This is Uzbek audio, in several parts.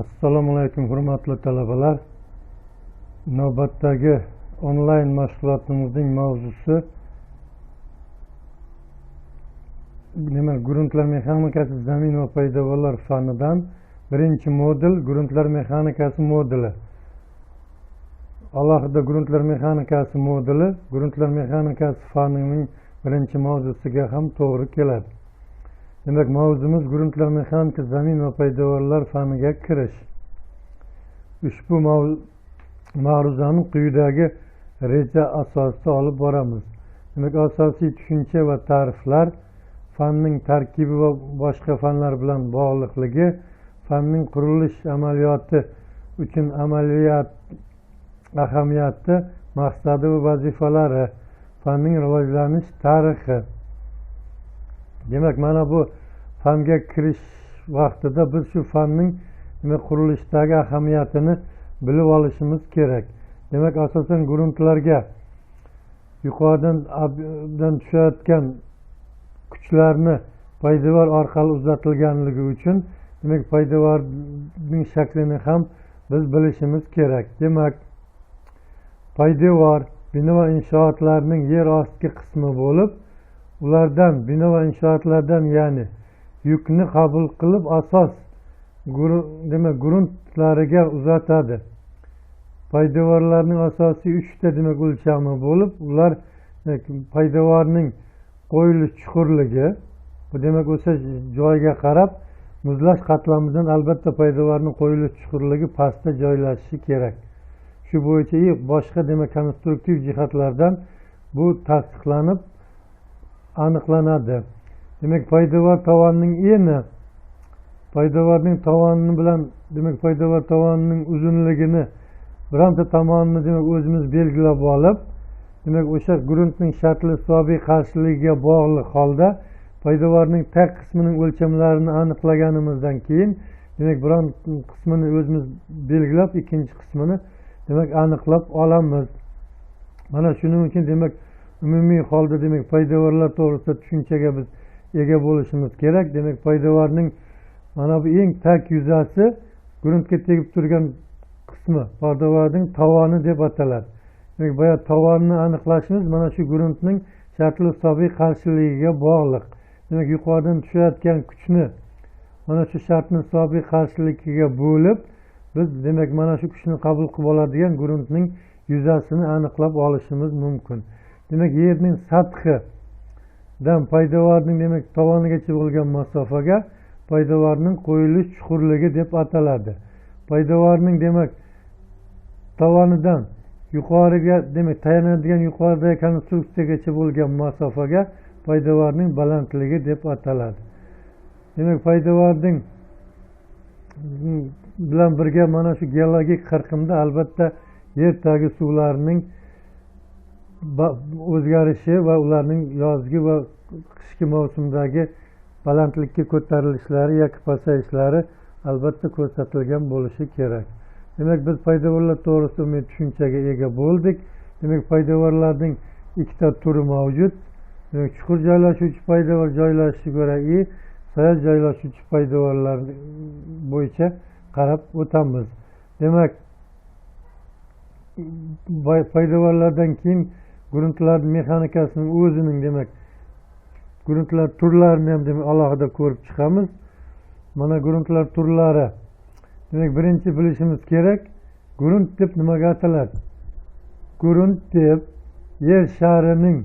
assalomu alaykum hurmatli talabalar. Navbatdagi onlayn mashg'ulotimizning mavzusi nima gruntlar mexanikasi zamin va poydevorlar fanidan birinchi modul gruntlar mexanikasi moduli alohida gruntlar mexanikasi moduli gruntlar mexanikasi fanining birinchi mavzusiga ham to'g'ri keladi. Demak mavzumiz gruntlar mexanika zamin va poydevorlar faniga kirish. Ushbu ma'ruzani quyidagi reja asosida olib boramiz. Demak asosiy tushuncha va ta'riflar fanning tarkibi va boshqa fanlar bilan bog'liqligi fanning qurilish amaliyoti uchun amaliyat ahamiyati maqsadi va vazifalari fanning rivojlanish tarixi. Demak mana bu fanga kirish vaqtida biz shu fanning qurilishdagi ahamiyatini bilib olishimiz kerak. Demak asosan gruntlarga yuqoridan tushayotgan kuchlarni poydevor orqali uzatilganligi uchun demak poydevorning shaklini ham biz bilishimiz kerak. Demak poydevor bino va inshootlarning yer ostki qismi bo'lib ulardan bino va inshootlardan ya'ni yukni qabul qilib asos demak gruntlariga uzatadi. Poydevorlarning asosiy uchta demak o'lchami bo'lib ular e, poydevorning qo'yilish chuqurligi bu demak o'sha joyga qarab muzlash qatlamidan albatta poydevorni qo'yilish chuqurligi pastda joylashishi kerak. Shu bo'yicha boshqa demak konstruktiv jihatlardan bu tasdiqlanib aniqlanadi. Demak poydevor tovonining eni poydevorning tovoni bilan demak poydevor tovonining uzunligini bironta tomonini demak o'zimiz belgilab olib demak o'sha gruntning shartli hisobiy qarshiligiga bog'liq holda poydevorning tag qismining o'lchamlarini aniqlaganimizdan keyin demak biron qismini o'zimiz belgilab ikkinchi qismini demak aniqlab olamiz. Mana shuning uchun demak umumiy holda demak poydevorlar to'g'risida tushunchaga biz ega bo'lishimiz kerak. Demak poydevorning mana bu eng tag yuzasi gruntga tegib turgan qismi poydevorning tovoni deb ataladi. Demak boya tovonni aniqlashimiz mana shu gruntning shakli hisobiy qarshiligiga bog'liq. Demak yuqoridan tushayotgan kuchni mana shu shartni hisobiy qarshiligiga bo'lib biz demak mana shu kuchni qabul qilib oladigan gruntning yuzasini aniqlab olishimiz mumkin. Demak yerning dan poydevorning demak tovonigacha bo'lgan masofaga poydevorning qo'yilish chuqurligi deb ataladi. Poydevorning demak tovonidan yuqoriga demak tayanadigan yuqoridagi konstruksiyagacha bo'lgan masofaga poydevorning balandligi deb ataladi. Demak poydevorning bilan birga mana shu geologik qirqimda albatta yer tagi suvlarining o'zgarishi va ularning yozgi va qishki mavsumdagi balandlikka ko'tarilishlari yoki pasayishlari albatta ko'rsatilgan bo'lishi kerak. Demak biz poydevorlar to'g'risida tushunchaga ega bo'ldik. Demak poydevorlarning ikkita turi mavjud. Demak chuqur joylashuvchi poydevor joylashishiga ko'ra i sayoz joylashuvchi poydevorlar bo'yicha qarab o'tamiz. Demak poydevorlardan keyin gruntlar mexanikasini o'zining demak gruntlar turlarini ham demak alohida ko'rib chiqamiz. Mana gruntlar turlari. Demak birinchi bilishimiz kerak grunt deb nimaga ataladi? Grunt deb yer sharining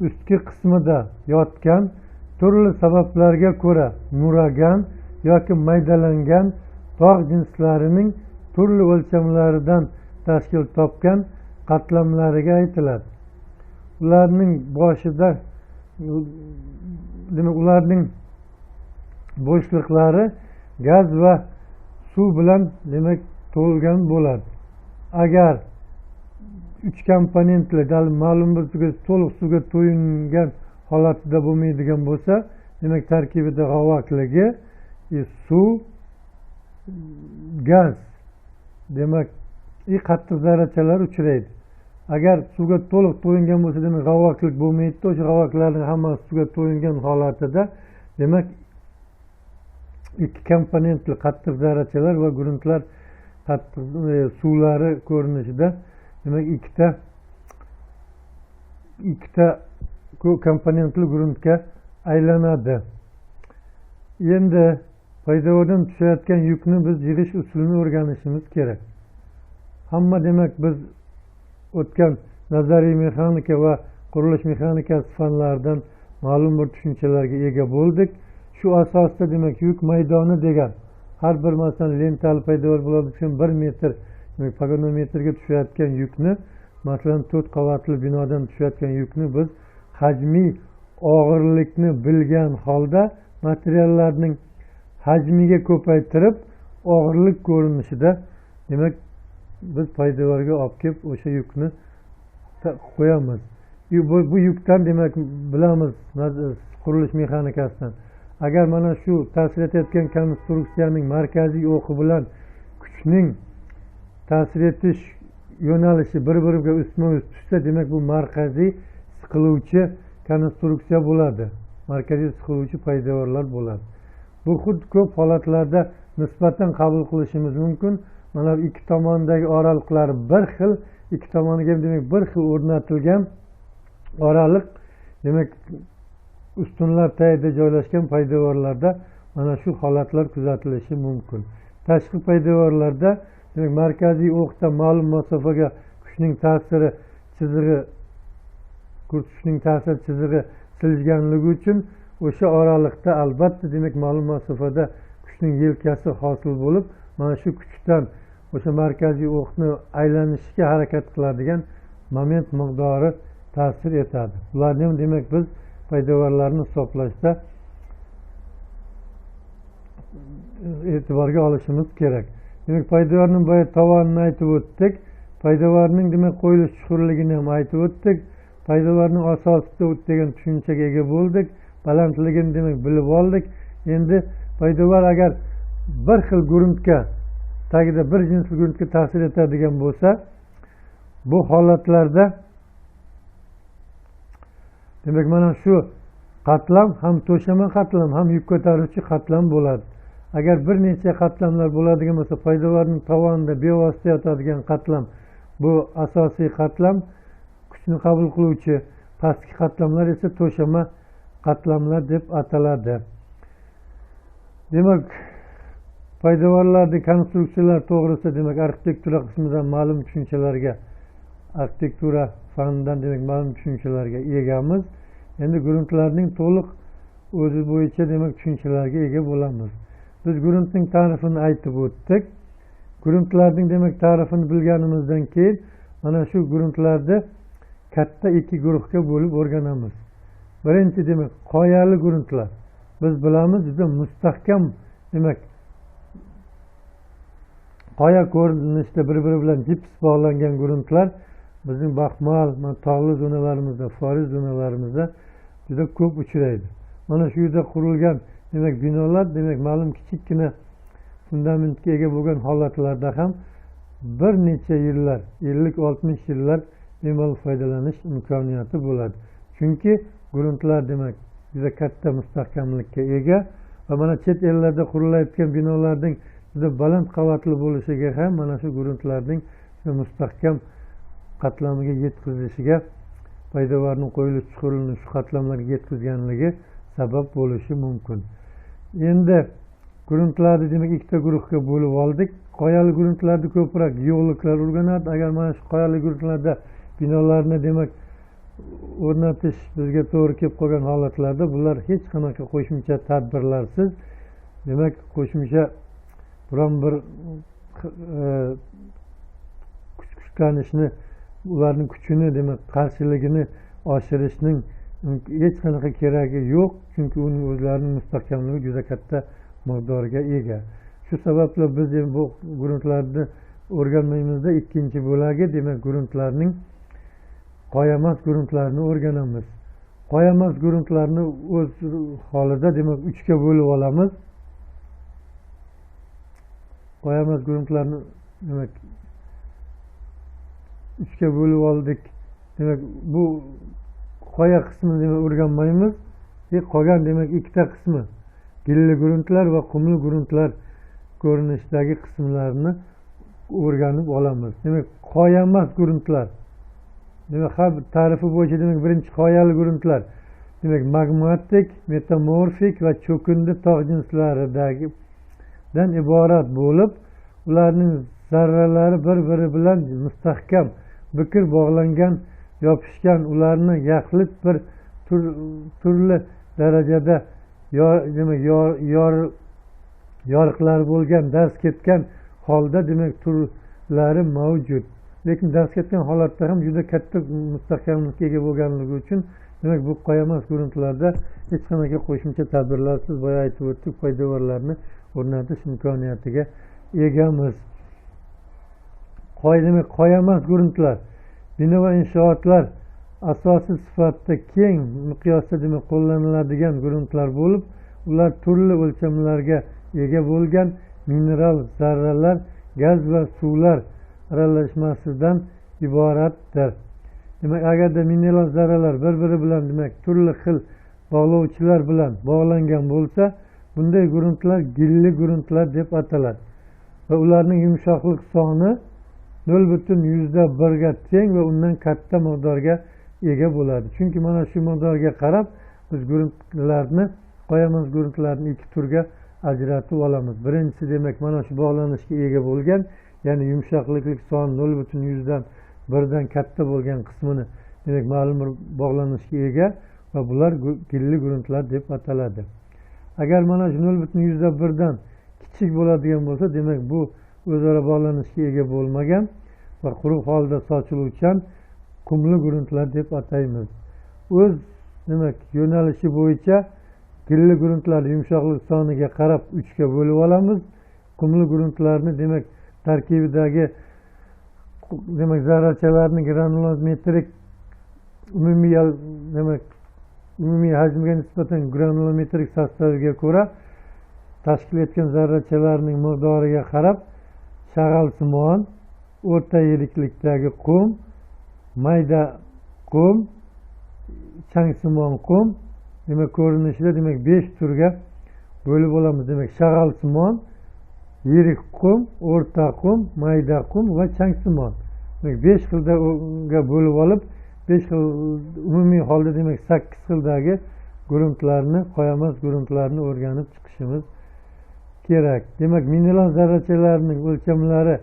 ustki qismida yotgan turli sabablarga ko'ra nuragan yoki maydalangan tog' jinslarining turli o'lchamlaridan tashkil topgan qatlamlariga aytiladi. Ularning boshida demak ularning bo'shliqlari gaz va suv bilan demak to'lgan bo'ladi agar uch komponentli ma'lum bir to'liq suvga to'yingan holatida bo'lmaydigan bo'lsa demak tarkibida g'avokligi e, suv gaz demak и qattiq zarrachalar uchraydi. Agar suvga to'liq to'yingan bo'lsa demak g'avvoklik bo'lmaydida o'sha g'avvoklarni hammasi suvga to'yingan holatida. Demak ikki komponentli qattiq zarrachalar va gruntlar qattiq e, suvlari ko'rinishida. Demak ikkita ikkita komponentli gruntga aylanadi. Endi paydovordan tushayotgan yukni biz yig'ish usulini o'rganishimiz kerak. Hamma demak biz o'tgan nazariy mexanika va qurilish mexanikasi fanlaridan ma'lum bir tushunchalarga ega bo'ldik. Shu asosda demak yuk maydoni degan har bir masalan lentali paydavor bo'ladi uchun bir metr pogonometrga tushayotgan yukni masalan to'rt qavatli binodan tushayotgan yukni biz hajmiy og'irlikni bilgan holda materiallarning hajmiga ko'paytirib og'irlik ko'rinishida demak biz poydevorga olib kelib o'sha yukni qo'yamiz. Bu, bu yukdan demak bilamiz qurilish mexanikasidan. Agar mana shu ta'sir etayotgan konstruksiyaning markaziy o'qi bilan kuchning ta'sir etish yo'nalishi bir biriga ustma ust tushsa demak bu markaziy siqiluvchi konstruksiya bo'ladi. Markaziy siqiluvchi poydevorlar bo'ladi. Bu xuddi ko'p holatlarda nisbatan qabul qilishimiz mumkin. Mana bu ikki tomondagi oraliqlar bir xil ikki tomoniga ham demak bir xil o'rnatilgan oraliq demak ustunlar tagida joylashgan poydevorlarda mana shu holatlar kuzatilishi mumkin. Tashqi poydevorlarda demak markaziy o'qdan ma'lum masofaga kuchning ta'siri chizig'i kuchning ta'sir chizig'i siljganligi uchun o'sha oraliqda albatta demak ma'lum masofada kuchning yelkasi hosil bo'lib mana shu kuchukdan o'sha markaziy o'qni aylanishga harakat qiladigan moment miqdori ta'sir etadi. Bularni ham demak biz poydevorlarni hisoblashda e'tiborga olishimiz kerak. Demak poydevorni boya tovonini aytib o'tdik. Poydevorning demak qo'yilish chuqurligini ham aytib o'tdik. Poydevorning asosida degan tushunchaga ega bo'ldik. Balandligini demak bilib oldik. Endi poydevor agar bir xil gruntga tagida bir jinsli gruntga ta'sir etadigan bo'lsa bu holatlarda demak mana shu qatlam ham to'shama qatlam ham yuk ko'taruvchi qatlam bo'ladi. Agar bir necha qatlamlar bo'ladigan bo'lsa poydevorning tovonida bevosita yotadigan qatlam bu asosiy qatlam kuchni qabul qiluvchi pastki qatlamlar esa to'shama qatlamlar deb ataladi. Demak poydevorlarni konstruksiyalar to'g'risida demak arxitektura qismidan ma'lum tushunchalarga arxitektura fanidan demak ma'lum tushunchalarga egamiz. Endi gruntlarning to'liq o'zi bo'yicha demak tushunchalarga ega bo'lamiz. Biz gruntning ta'rifini aytib o'tdik. Gruntlarning demak ta'rifini bilganimizdan keyin mana shu gruntlarni katta ikki guruhga bo'lib o'rganamiz. Birinchi demak qoyali gruntlar. Biz bilamiz juda mustahkam demak qoya ko'rinishida bir biri bilan jips bog'langan gruntlar bizning baxmal tog'li zonalarimizda foriz zonalarimizda juda ko'p uchraydi. Mana shu yerda qurilgan demak binolar demak ma'lum kichikkina fundamentga ega bo'lgan holatlarda ham bir necha yillar ellik oltmish yillar bemalol foydalanish imkoniyati bo'ladi. Chunki gruntlar demak juda katta mustahkamlikka ega va mana chet ellarda qurilayotgan binolarning juda baland qavatli bo'lishiga ham mana shu gruntlarning mustahkam qatlamiga yetkazilishiga poydevorning qo'yilish chuqurini shu qatlamlarga yetkazganligi sabab bo'lishi mumkin. Endi gruntlarni demak ikkita guruhga bo'lib oldik. Qoyali gruntlarni ko'proq geologlar o'rganadi. Agar mana shu qoyali gruntlarda binolarni demak o'rnatish bizga to'g'ri kelib qolgan holatlarda bular hech qanaqa qo'shimcha tadbirlarsiz. Demak qo'shimcha biron bir e, kuch kuchlanishni ularni kuchini demak qarshiligini oshirishning hech qanaqa keragi yo'q chunki uning o'zlarining mustahkamligi juda katta miqdorga ega. Shu sababli biz bu gruntlarni o'rganmaymizda ikkinchi bo'lagi demak gruntlarning qoyamas gruntlarni o'rganamiz. Qoyamas gruntlarni o'z holida demak uchga bo'lib olamiz. Qoyamas gruntlarni demak uchga bo'lib oldik. Demak bu qoya qismini demak o'rganmaymiz qolgan demak ikkita qismi. Gilli gruntlar va qumli gruntlar ko'rinishidagi qismlarini o'rganib olamiz. Demak qoya emas gruntlar demak har bir ta'rifi bo'yicha demak birinchi qoyali gruntlar demak magmatik metamorfik va cho'kindi tog' dan iborat bo'lib ularning zarralari bir biri bilan mustahkam biqir bog'langan yopishgan ularni yaxlit bir turli darajada demak yoriqlari bo'lgan darz ketgan holda demak turlari mavjud. Lekin darz ketgan holatda ham juda katta mustahkamlikka ega bo'lganligi uchun demak bu qoyamas gruntlarda hech qanaqa qo'shimcha tadbirlarsiz boya aytib o'tdik poydevorlarni o'rnatish imkoniyatiga egamiz. Qoyilmi? Qoyamas gruntlar bino va inshootlar asosi sifatida keng miqyosda demak qo'llaniladigan gruntlar bo'lib ular turli o'lchamlarga ega bo'lgan mineral zarralar gaz va suvlar aralashmasidan iboratdir. Demak agarda mineral zarralar bir biri bilan demak turli xil bog'lovchilar bilan bog'langan bo'lsa bunday gruntlar gilli gruntlar deb ataladi. Va ularning yumshoqlik soni nol butun yuzda birga teng va undan katta miqdorga ega bo'ladi. Chunki mana shu miqdorga qarab biz gruntlarni qoyamiz gruntlarni ikki turga ajratib olamiz. Birinchisi demak mana shu bog'lanishga ega bo'lgan ya'ni yumshoqliklik soni nol butun yuzdan birdan katta bo'lgan qismini demak ma'lum bir bog'lanishga ega va bular gilli gruntlar deb ataladi. Agar mana shu nol butun yuzda birdan kichik bo'ladigan bo'lsa demak bu o'zaro bog'lanishga ega bo'lmagan va quruq holda sochiluvchan qumli gruntlar deb ataymiz. O'z demak yo'nalishi bo'yicha gilli gruntlarni yumshoqlik soniga qarab uchga bo'lib olamiz. Qumli gruntlarni demak tarkibidagi demak zarrachalarni granulometrik umumiy demak umumiy hajmga nisbatan granulometrik sostaviga ko'ra tashkil etgan zarrachalarning miqdoriga qarab shag'alsimon o'rta yiriklikdagi qum mayda qum changsimon qum demak ko'rinishida demak besh turga bo'lib olamiz. Demak shag'alsimon yirik qum o'rta qum mayda qum va changsimon demak besh xilga bo'lib olib besh xil umumiy holda demak sakkiz xildagi gruntlarni qoyamas gruntlarni o'rganib chiqishimiz kerak. Demak mineral zarrachalarning o'lchamlari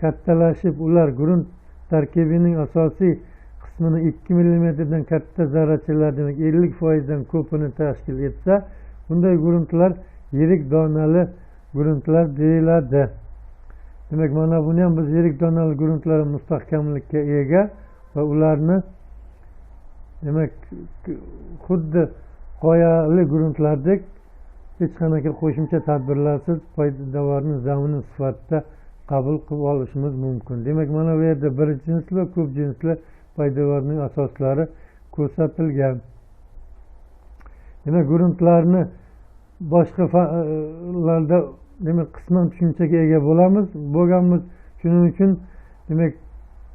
kattalashib ular grunt tarkibining asosiy qismini ikki millimetrdan katta zarrachalar demak ellik foizdan ko'pini tashkil etsa bunday gruntlar yirik donali gruntlar deyiladi. Demak mana buni ham biz yirik donali gruntlar mustahkamlikka ega va ularni demak xuddi qoyali gruntlardek hech qanaqa qo'shimcha tadbirlarsiz poydevorni zamini sifatida qabul qilib olishimiz mumkin. Demak mana bu yerda bir jinsli va ko'p jinsli poydevorning asoslari ko'rsatilgan. Demak gruntlarni boshqalarda demak qisman tushunchaga ega bo'lamiz bo'lganmiz. Shuning uchun demak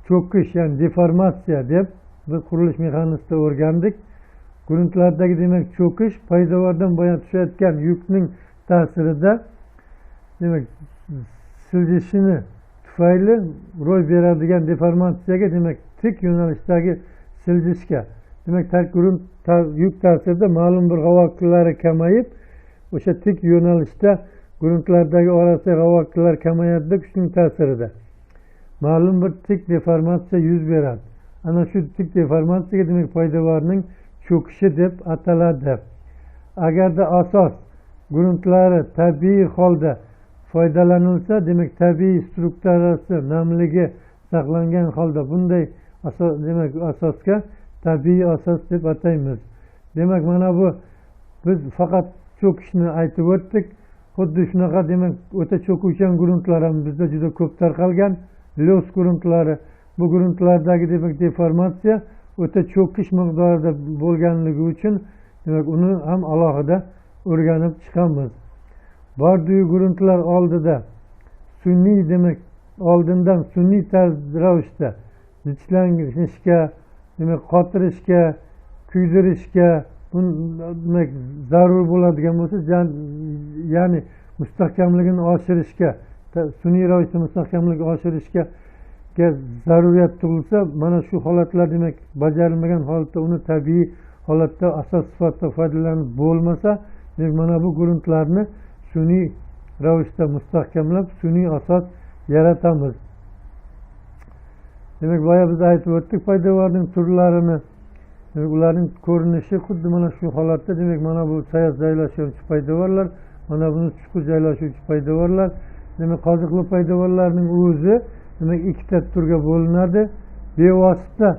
cho'kish ya'ni deformatsiya deb biz qurilish mexanisida o'rgandik. Gruntlardagi demak cho'kish poydevordan boya tushayotgan yukning ta'sirida demak siljishini tufayli ro'y beradigan deformatsiyaga demak tik yo'nalishdagi siljishga demak grunt yuk ta'sirida ma'lum bir havo akillari kamayib o'sha tik yo'nalishda gruntlardagi orasidagi havo akillari kamayadida kuchning ta'sirida. Ma'lum bir tik deformatsiya yuz beradi. Ana shu tik deformatsiyaga demak poydevorning cho'kishi deb ataladi. Agarda asos gruntlari tabiiy holda foydalanilsa demak tabiiy strukturasi namligi saqlangan holda bunday asos demak asosga tabiiy asos deb ataymiz. Demak mana bu biz faqat cho'kishni aytib o'tdik. Xuddi shunaqa demak o'ta cho'kuvchan gruntlar ham bizda juda ko'p tarqalgan. Lyos gruntlari bu gruntlardagi demak deformatsiya o'ta cho'kish miqdorida bo'lganligi uchun demak uni ham alohida o'rganib chiqamiz. Bordiyu gruntlar oldida sun'iy demak oldindan sun'iy tarzda ravishda zichlanishga demak qotirishga kuydirishga demak zarur bo'ladigan bo'lsa ya'ni mustahkamligini oshirishga sun'iy ravishda mustahkamlik oshirishga zaruriyat tug'ilsa mana shu holatlar demak bajarilmagan holatda uni tabiiy holatda asos sifatida foydalanib bo'lmasa demak mana bu gruntlarni sun'iy ravishda mustahkamlab sun'iy asos yaratamiz. Demak boya biz aytib o'tdik poydevorning turlarini demak ularning ko'rinishi xuddi mana shu holatda demak mana bu sayoz joylashuvchi poydevorlar mana buni chuqur joylashuvchi poydevorlar demak qoziqli poydevorlarning o'zi demak ikkita turga bo'linadi. Bevosita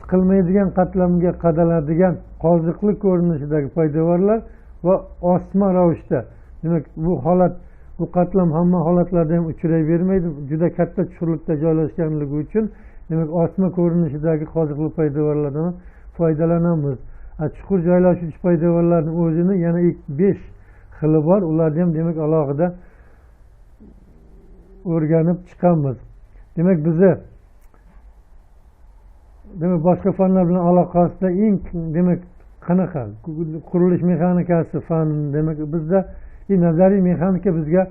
siqilmaydigan qatlamga qadaladigan qoziqli ko'rinishidagi poydevorlar va osma ravishda. Demak bu holat bu qatlam hamma holatlarda ham uchrayvermaydi juda katta chuqurlikda joylashganligi uchun demak osma ko'rinishidagi qoziqli poydevorlardan foydalanamiz. Chuqur joylashuvchi poydevorlarni o'zini yana besh xili bor. Ularni ham demak alohida o'rganib chiqamiz. Demak bizni demak boshqa fanlar bilan aloqasida eng demak qanaqa? Qurilish mexanikasi fan demak bizda nazariy mexanika bizga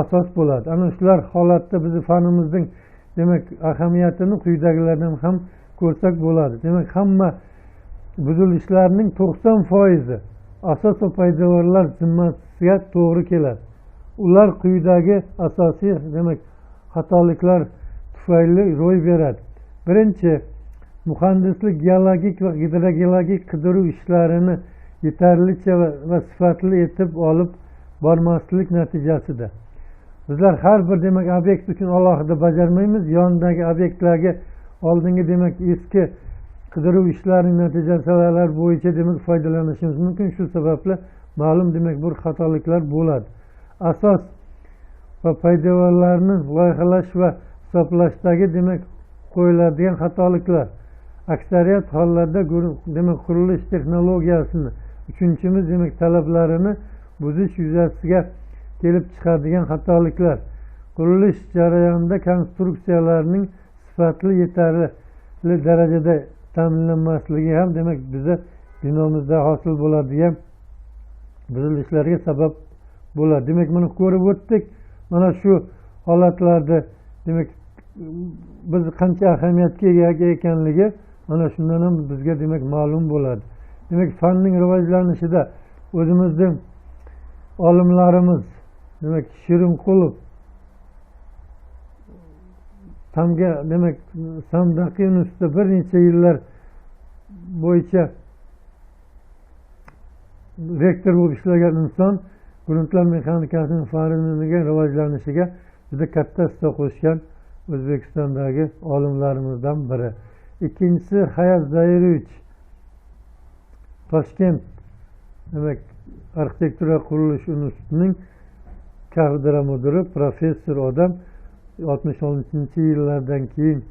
asos bo'ladi. Ana shular holatda bizni fanimizning demak ahamiyatini quyidagilardan ham ko'rsak bo'ladi. Demak hamma buzilishlarning to'qson foizi asos va poydevorlar zimmasiga to'g'ri keladi. Ular quyidagi asosiy demak xatoliklar tufayli ro'y beradi. Birinchi muhandislik geologik va gidrogeologik qidiruv ishlarini yetarlicha va sifatli etib olib bormaslik natijasida. Bizlar har bir demak obyekt uchun alohida bajarmaymiz. Yonidagi obyektlarga oldingi demak eski qidiruv ishlarining natijalari bo'yicha demak foydalanishimiz mumkin. Shu sababli ma'lum demak bir xatoliklar bo'ladi. Asos va poydevorlarni loyihalash va hisoblashdagi demak qo'yiladigan xatoliklar. Aksariyat hollarda demak qurilish texnologiyasini uchinchimiz demak talablarini buzish yuzasiga kelib chiqadigan xatoliklar. Qurilish jarayonida konstruksiyalarning sifatli yetarli darajada ta'minlanmasligi ham demak biza binomizda hosil bo'ladigan buzilishlarga sabab bo'ladi. Demak buni ko'rib o'tdik. Mana shu holatlarda demak biz qancha ahamiyatga ega ekanligi mana shundan ham bizga demak ma'lum bo'ladi. Demak fanning rivojlanishida o'zimizning olimlarimiz demak shirinqulov tamga demak samdaqin ustida bir necha yillar bo'yicha rektor bo'lib ishlagan inson gruntlar mexanikasining fanini rivojlanishiga juda katta hissa qo'shgan o'zbekistondagi olimlarimizdan biri. Ikkinchisi hayat zairovich toshkent demak arxitektura qurilish institutining kafedra mudiri professor odam oltmish oltinchi yillardan keyin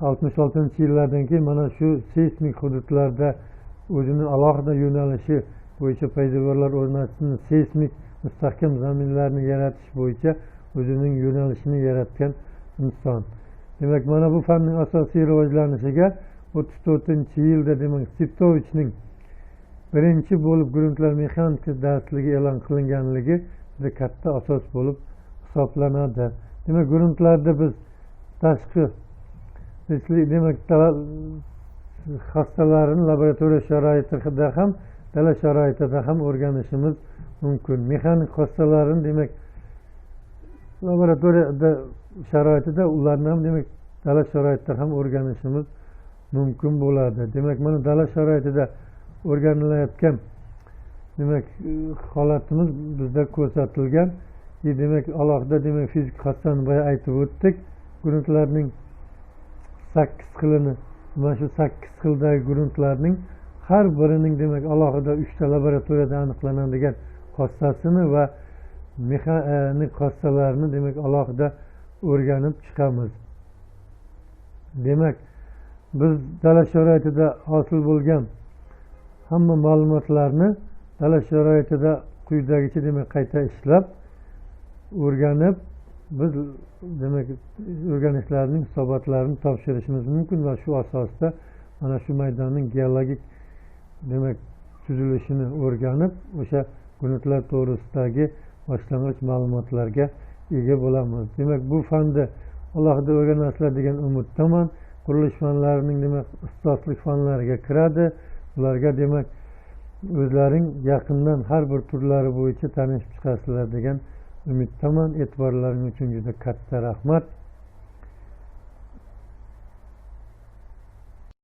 oltmish oltinchi yillardan keyin mana shu seysmik hududlarda o'zini alohida yo'nalishi bo'yicha poydevorlar o'rnatishni seysmik mustahkam zaminlarni yaratish bo'yicha o'zining yo'nalishini yaratgan inson. Demak mana bu fanning asosiy rivojlanishiga o'ttiz to'rtinchi yilda demak sitovichning birinchi bo'lib gruntlar mexanika darsligi e'lon qilinganligi juda katta asos bo'lib hisoblanadi. Demak gruntlarda biz tashqi demak xastalarni laboratoriya sharoitida ham dala sharoitida ham o'rganishimiz mumkin. Mexanik xastalarni demak laboratoriyada sharoitida ularni ham demak dala sharoitida ham o'rganishimiz mumkin bo'ladi. Demak mana dala sharoitida o'rganilayotgan demak holatimiz bizda ko'rsatilgan. Demak alohida demak fizik xastani boya aytib o'tdik. Gruntlarning sakkiz xilini mana shu sakkiz xildagi gruntlarning har birining demak alohida uchta laboratoriyada aniqlanadigan xossasini va mexanik e, xossalarni demak alohida o'rganib chiqamiz. Demak biz dala sharoitida hosil bo'lgan hamma ma'lumotlarni dala sharoitida quyidagicha demak qayta ishlab o'rganib biz demak o'rganishlarning hisobotlarini topshirishimiz mumkin va shu asosda mana shu maydonning geologik demak tuzilishini o'rganib o'sha gunutlar to'g'risidagi boshlang'ich ma'lumotlarga ega bo'lamiz. Demak bu fanni alohida o'rganasizlar degan umiddaman qurilish fanlarining demak ustozlik fanlariga kiradi. Ularga demak o'zlaring yaqindan har bir turlari bo'yicha tanishib chiqasizlar degan umiddaman e'tiborlaring uchun juda katta rahmat.